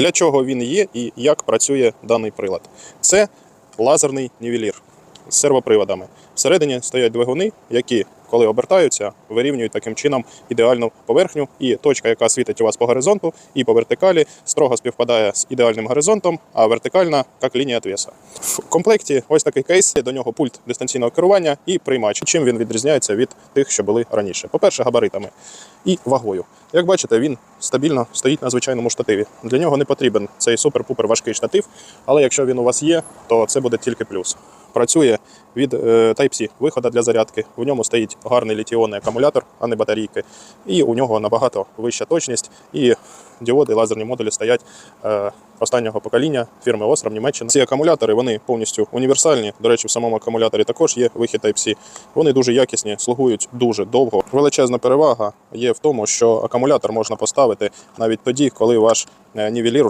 Для чого він є і як працює даний прилад? Це лазерний нівелір з сервоприводами. Всередині стоять двигуни, які, коли обертаються, вирівнюють таким чином ідеальну поверхню, і точка, яка світить у вас по горизонту, і по вертикалі, строго співпадає з ідеальним горизонтом, а вертикальна як лінія отвеса. В комплекті ось такий кейс, до нього пульт дистанційного керування і приймач. Чим він відрізняється від тих, що були раніше? По-перше, габаритами і вагою. Як бачите, він стабільно стоїть на звичайному штативі. Для нього не потрібен цей супер-пупер важкий штатив, але якщо він у вас є, то це буде тільки плюс. Працює від е, Type-C виходу для зарядки. В ньому стоїть гарний літіонний акумулятор, а не батарійки. І у нього набагато вища точність. І діоди, лазерні модулі стоять е, останнього покоління фірми Osram Німеччина. Ці акумулятори вони повністю універсальні. До речі, в самому акумуляторі також є вихід Type-C. Вони дуже якісні, слугують дуже довго. Величезна перевага є в тому, що акумулятор можна поставити навіть тоді, коли ваш е, нівелір